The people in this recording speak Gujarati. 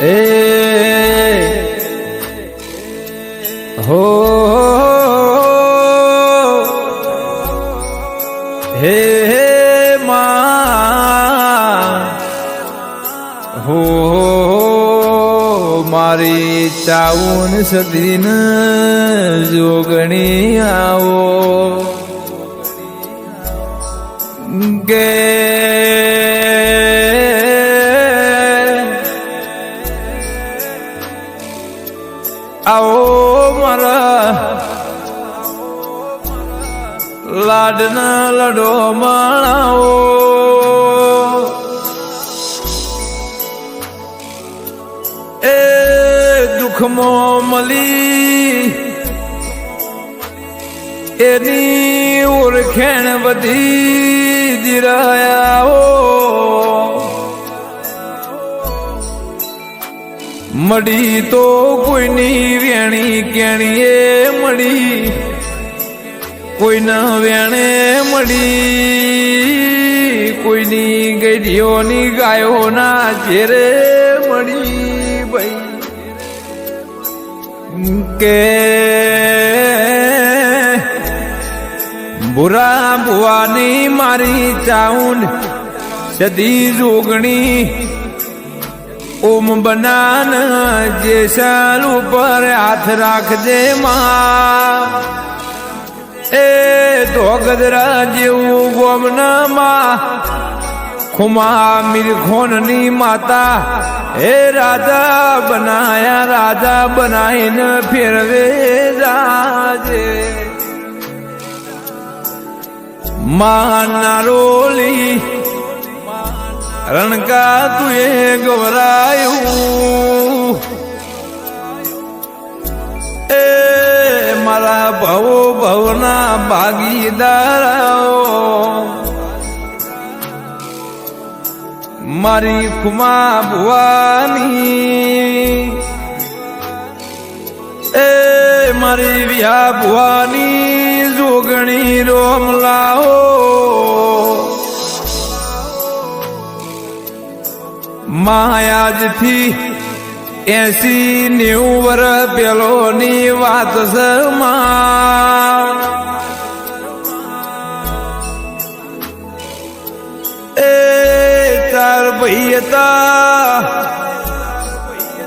એ. હો હે હે. માં. હો મારી ચાઉન સદીન જોગણી આવો. ગે મારા. લાડના લડો માણાઓ. એ દુઃખમાં મળી એની ઓળખેણ બધી દિરાયા મળી તો કોઈની વેણી કેણીએ મળી. કોઈના વેણે મળી, કોઈની ગઢીઓની ગાયોના ઝેરે મળી ભાઈ. કે બુરા ભુવાની મારી ચાઉન, સદી જોગણી ઓમ બનાન જે સાલ ઉપર હાથ રાખજે માં. એ ધોગદરા જેવું ગોમનામાં ખુમા મિરખોનની માતા. હે રાજા બનાયા, રાજા બનાવીને ફેરવે જાજે માના રોલી રણકા તુએ ગવરાયું. એ મારા ભવો ભવના ભાગીદારાઓ. મારી ખુમા ભુવાની. એ મારી વ્યા ભુવાની, જોગણી રોમ માયાજથી એસી નેવું પેલોની વાત સમા એ તાર ભાઈ